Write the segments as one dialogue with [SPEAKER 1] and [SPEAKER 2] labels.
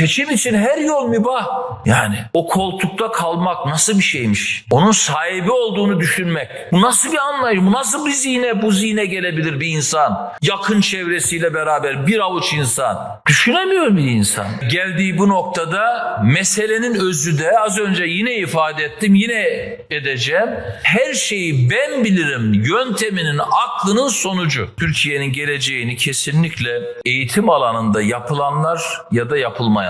[SPEAKER 1] Seçim için her yol mübah. Yani o koltukta kalmak nasıl bir şeymiş? Onun sahibi olduğunu düşünmek. Bu nasıl bir anlayış? Bu nasıl bir zihne, bu zihne gelebilir bir insan? Yakın çevresiyle beraber bir avuç insan. Düşünemiyor bir insan. Geldiği bu noktada meselenin özü de az önce yine ifade ettim, yine edeceğim. Her şeyi ben bilirim yönteminin aklının sonucu. Türkiye'nin geleceğini kesinlikle eğitim alanında yapılanlar ya da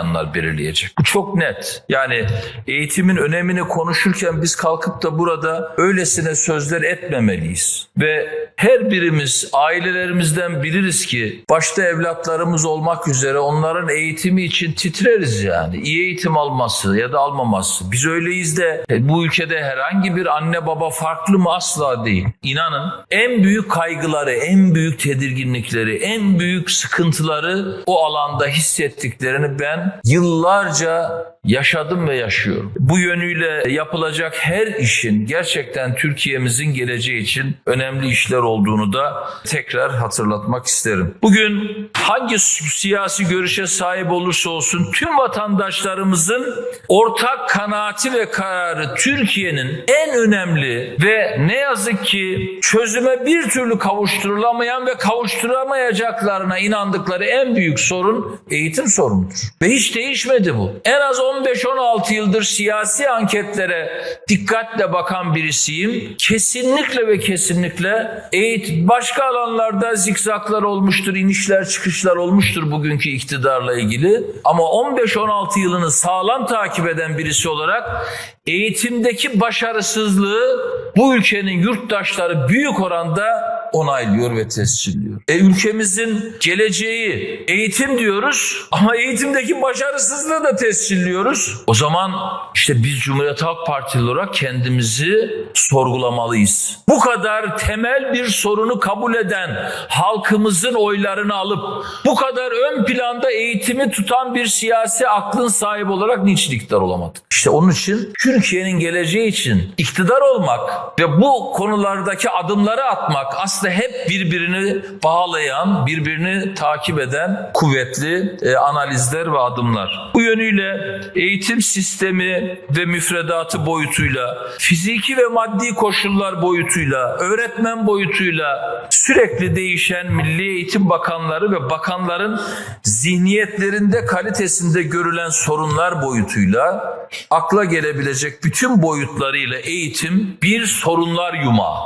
[SPEAKER 1] yapılmayanlar belirleyecek. Bu çok net. Yani eğitimin önemini konuşurken biz kalkıp da burada öylesine sözler etmemeliyiz. Ve her birimiz ailelerimizden biliriz ki başta evlatlarımız olmak üzere onların eğitimi için titreriz yani. İyi eğitim alması ya da almaması. Biz öyleyiz de e, bu ülkede herhangi bir anne baba farklı mı asla değil. İnanın en büyük kaygıları, en büyük tedirginlikleri, en büyük sıkıntıları o alanda hissettiklerini ben yıllarca yaşadım ve yaşıyorum. Bu yönüyle yapılacak her işin gerçekten Türkiye'mizin geleceği için önemli işler olduğunu da tekrar hatırlatmak isterim. Bugün hangi siyasi görüşe sahip olursa olsun tüm vatandaşlarımızın ortak kanaati ve kararı Türkiye'nin en önemli ve ne yazık ki çözüme bir türlü kavuşturulamayan ve kavuşturamayacaklarına inandıkları en büyük sorun eğitim sorunudur. Ve hiç değişmedi bu. En az 15-16 yıldır siyasi anketlere dikkatle bakan birisiyim. Kesinlikle ve kesinlikle eğitim başka alanlarda zikzaklar olmuştur, inişler çıkışlar olmuştur bugünkü iktidarla ilgili. Ama 15-16 yılını sağlam takip eden birisi olarak eğitimdeki başarısızlığı bu ülkenin yurttaşları büyük oranda onaylıyor ve tescilliyor. E ülkemizin geleceği eğitim diyoruz ama eğitimdeki başarısızlığı da tescilliyoruz. O zaman işte biz Cumhuriyet Halk Partili olarak kendimizi sorgulamalıyız. Bu kadar temel bir sorunu kabul eden halkımızın oylarını alıp bu kadar ön planda eğitimi tutan bir siyasi aklın sahibi olarak niçin iktidar olamadık? İşte onun için Türkiye'nin geleceği için iktidar olmak ve bu konulardaki adımları atmak aslında hep birbirini bağlayan, birbirini takip eden kuvvetli e, analizler ve adımlar. Bu yönüyle eğitim sistemi ve müfredatı boyutuyla, fiziki ve maddi koşullar boyutuyla, öğretmen boyutuyla sürekli değişen Milli Eğitim Bakanları ve bakanların zihniyetlerinde kalitesinde görülen sorunlar boyutuyla akla gelebilecek bütün boyutlarıyla eğitim bir sorunlar yumağı.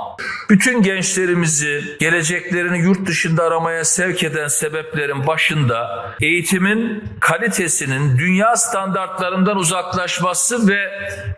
[SPEAKER 1] Bütün gençlerimizi geleceklerini yurt dışında aramaya sevk eden sebeplerin başında eğitimin kalitesinin dünya standartlarından uzaklaşması ve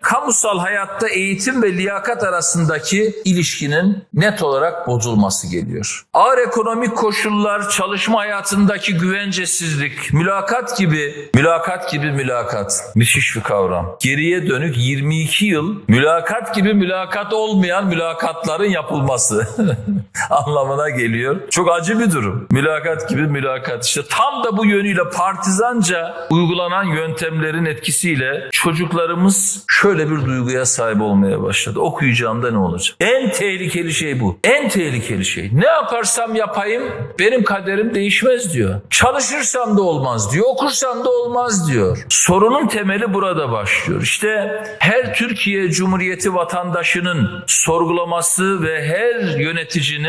[SPEAKER 1] kamusal hayatta eğitim ve liyakat arasındaki ilişkinin net olarak bozulması geliyor. Ağır ekonomik koşullar, çalışma hayatındaki güvencesizlik, mülakat gibi, mülakat gibi mülakat. Müthiş bir kavram. Geriye dönük 22 yıl mülakat gibi mülakat olmayan mülakatların yapılması anlamına geliyor. Çok acı bir durum. Mülakat gibi mülakat. İşte tam da bu yönüyle partizanca uygulanan yöntemlerin etkisiyle çocuklarımız şöyle bir duyguya sahip olmaya başladı. Okuyacağımda ne olacak? En tehlikeli şey bu. En tehlikeli şey. Ne yaparsam yapayım benim kaderim değişmez diyor. Çalışırsam da olmaz diyor. Okursam da olmaz diyor. Sorunun temeli burada başlıyor. İşte her Türkiye Cumhuriyeti vatandaşının sorgulaması ve her yöneticinin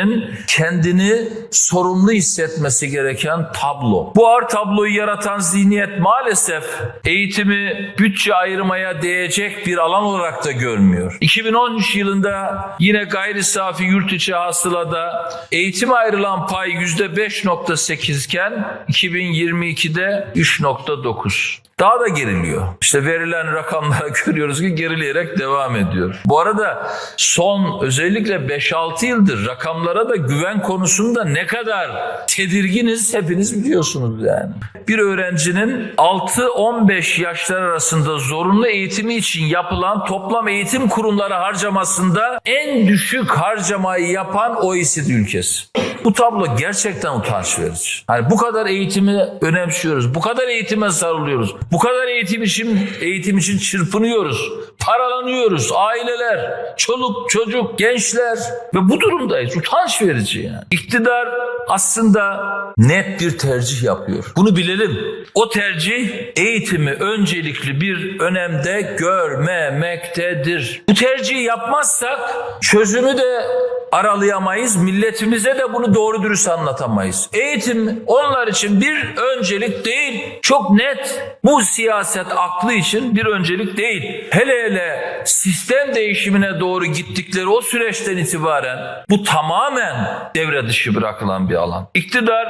[SPEAKER 1] kendini sorumlu hissetmesi gereken tablo. Bu ağır tabloyu yaratan zihniyet maalesef eğitimi bütçe ayırmaya değecek bir alan olarak da görmüyor. 2013 yılında yine gayri safi yurt içi hasılada eğitime ayrılan pay %5.8 iken 2022'de 3.9. Daha da geriliyor. İşte verilen rakamlara görüyoruz ki gerileyerek devam ediyor. Bu arada son özellikle 5-6 yıldır rakamlara da güven konusunda ne kadar tedirginiz hepiniz biliyorsunuz yani. Bir öğrencinin 6-15 yaşlar arasında zorunlu eğitimi için yapılan toplam eğitim kurumları harcamasında en düşük harcamayı yapan OECD ülkesi. Bu tablo gerçekten utanç verici. Hani bu kadar eğitimi önemsiyoruz. Bu kadar eğitime sarılıyoruz. Bu kadar eğitim için eğitim için çırpınıyoruz. Paralanıyoruz. Aileler, çoluk, çocuk, gençler ve bu durumdayız. Utanç verici yani. İktidar aslında net bir tercih yapıyor. Bunu bilelim. O tercih eğitimi öncelikli bir önemde görmemektedir. Bu tercihi yapmazsak çözümü de aralayamayız. Milletimize de bunu doğru dürüst anlatamayız. Eğitim onlar için bir öncelik değil. Çok net. Bu siyaset aklı için bir öncelik değil. Hele hele sistem değişimine doğru gittikleri o süreçten itibaren bu tamamen devre dışı bırakılan bir alan. İktidar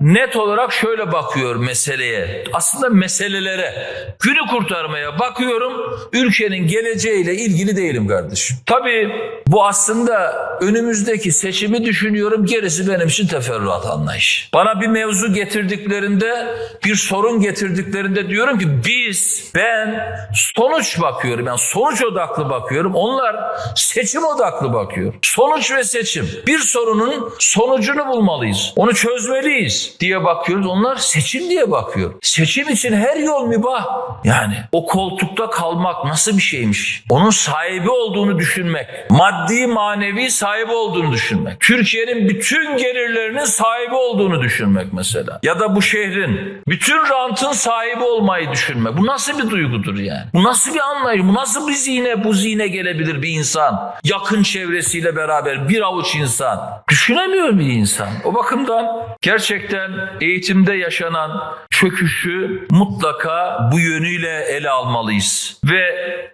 [SPEAKER 1] net olarak şöyle bakıyor meseleye. Aslında meselelere, günü kurtarmaya bakıyorum. Ülkenin geleceğiyle ilgili değilim kardeşim. Tabii bu aslında önümüzdeki seçimi düşünüyorum. Gerisi benim için teferruat anlayış. Bana bir mevzu getirdiklerinde, bir sorun getirdiklerinde diyorum ki biz, ben sonuç bakıyorum. Yani sonuç odaklı bakıyorum. Onlar seçim odaklı bakıyor. Sonuç ve seçim. Bir sorunun sonucunu bulmalıyız. Onu çözmeliyiz diye bakıyoruz. Onlar seçim diye bakıyor. Seçim için her yol mübah. Yani o koltukta kalmak nasıl bir şeymiş? Onun sahibi olduğunu düşünmek. Maddi manevi sahibi olduğunu düşünmek. Türkiye'nin bütün gelirlerinin sahibi olduğunu düşünmek mesela. Ya da bu şehrin bütün rantın sahibi olmayı düşünmek. Bu nasıl bir duygudur yani? Bu nasıl bir anlayış? Bu nasıl bir zihne, bu zihne gelebilir bir insan? Yakın çevresiyle beraber bir avuç insan. Düşünemiyor bir insan. O bakımdan gerçekten eğitimde yaşanan çöküşü mutlaka bu yönüyle ele almalıyız. Ve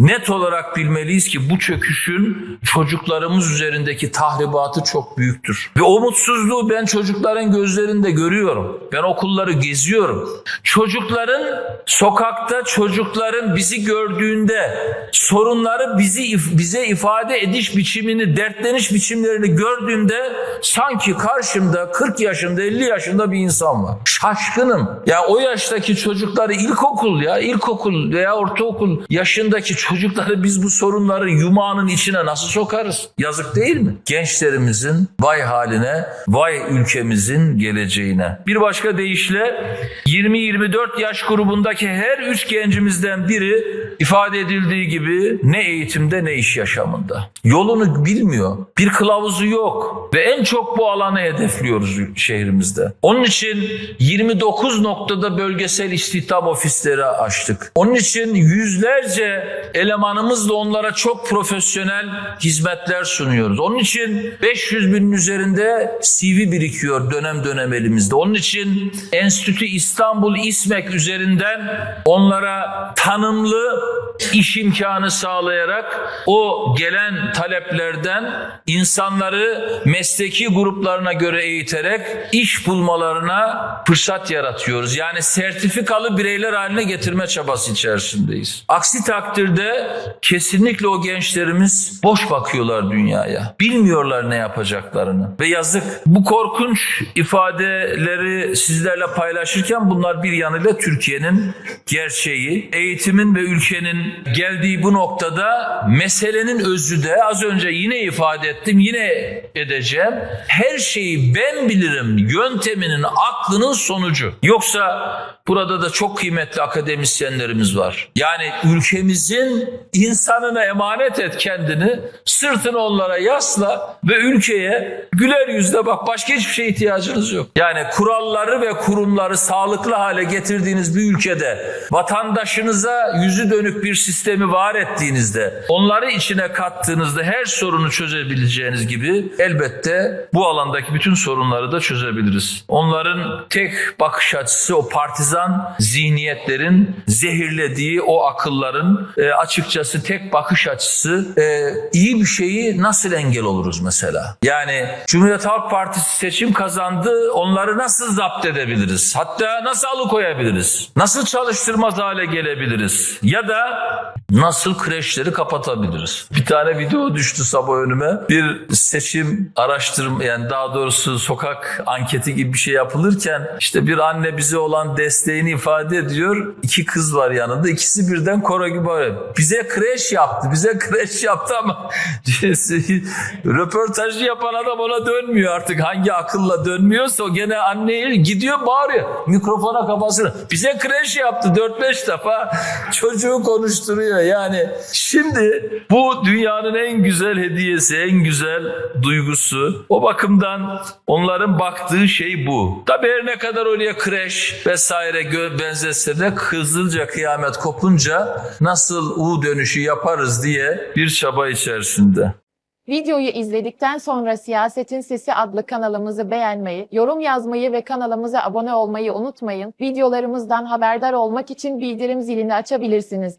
[SPEAKER 1] net olarak bilmeliyiz ki bu çöküşün çocuklarımız üzerindeki tahribatı çok büyüktür. Ve o mutsuzluğu ben çocukların gözlerinde görüyorum. Ben okulları geziyorum. Çocukların sokakta çocukların bizi gördüğünde sorunları bizi bize ifade ediş biçimini, dertleniş biçimlerini gördüğümde sanki karşımda 40 yaşında 50 yaşında bir insan var. Şaşkınım. Ya o yaştaki çocukları ilkokul ya ilkokul veya ortaokul yaşındaki çocukları biz bu sorunları yumağının içine nasıl sokarız? Yazık değil mi? Gençlerimizin vay haline, vay ülkemizin geleceğine. Bir başka deyişle 20-24 yaş grubundaki her üç gencimizden biri ifade edildiği gibi ne eğitimde ne iş yaşamında. Yolunu bilmiyor. Bir kılavuzu yok. Ve en çok bu alanı hedefliyoruz şehrimizde. Onun için 29 noktada bölgesel istihdam ofisleri açtık. Onun için yüzlerce elemanımızla onlara çok profesyonel hizmetler sunuyoruz. Onun için 500 binin üzerinde CV birikiyor dönem dönem elimizde. Onun için Enstitü İstanbul İSMEK üzerinden onlara tanımlı iş imkanı sağlayarak o gelen taleplerden insanları mesleki gruplarına göre eğiterek iş bulmalarına fırsat yaratıyoruz. Yani sertifikalı bireyler haline getirme çabası içerisindeyiz. Aksi takdirde kesinlikle o gençlerimiz boş bakıyorlar dünyaya. Bilmiyorlar ne yapacaklarını. Ve yazık. Bu korkunç ifadeleri sizlerle paylaşırken bunlar bir yanıyla Türkiye'nin gerçeği. Eğitimin ve ülkenin geldiği bu noktada meselenin özü de az önce yine ifade ettim yine edeceğim. Her şeyi ben bilirim yönteminin aklının sonucu. Yoksa burada da çok kıymetli akademisyenlerimiz var. Yani ülkemizin insanına emanet et kendini, sırtını onlara yasla ve ülkeye güler yüzle bak başka hiçbir şeye ihtiyacınız yok. Yani kuralları ve kurumları sağlıklı hale getirdiğiniz bir ülkede vatandaşınıza yüzü dönük bir sistemi var ettiğinizde, onları içine kattığınızda her sorunu çözebileceğiniz gibi elbette bu alandaki bütün sorunları da çözebiliriz. Onların tek bakış açısı o partizan zihniyetlerin zehirlediği o akılların e, açıkçası tek bakış açısı e, iyi bir şeyi nasıl engel oluruz mesela? Yani Cumhuriyet Halk Partisi seçim kazandı onları nasıl zapt edebiliriz? Hatta nasıl alıkoyabiliriz? Nasıl çalıştırmaz hale gelebiliriz? Ya da Nasıl kreşleri kapatabiliriz? Bir tane video düştü sabah önüme. Bir seçim araştırma yani daha doğrusu sokak anketi gibi bir şey yapılırken işte bir anne bize olan desteğini ifade ediyor. İki kız var yanında. İkisi birden koro gibi bağırıyor. Bize kreş yaptı. Bize kreş yaptı ama röportajı yapan adam ona dönmüyor artık. Hangi akılla dönmüyorsa o gene anneye gidiyor bağırıyor. Mikrofona kafasını. Bize kreş yaptı 4-5 defa çocuğu konuşturuyor. Yani şimdi bu dünyanın en güzel hediyesi, en güzel duygusu. O bakımdan onların baktığı şey bu. Tabii her ne kadar oraya kreş vesaire benzese de Kızılca kıyamet kopunca nasıl U dönüşü yaparız diye bir çaba içerisinde.
[SPEAKER 2] Videoyu izledikten sonra Siyasetin Sesi adlı kanalımızı beğenmeyi, yorum yazmayı ve kanalımıza abone olmayı unutmayın. Videolarımızdan haberdar olmak için bildirim zilini açabilirsiniz.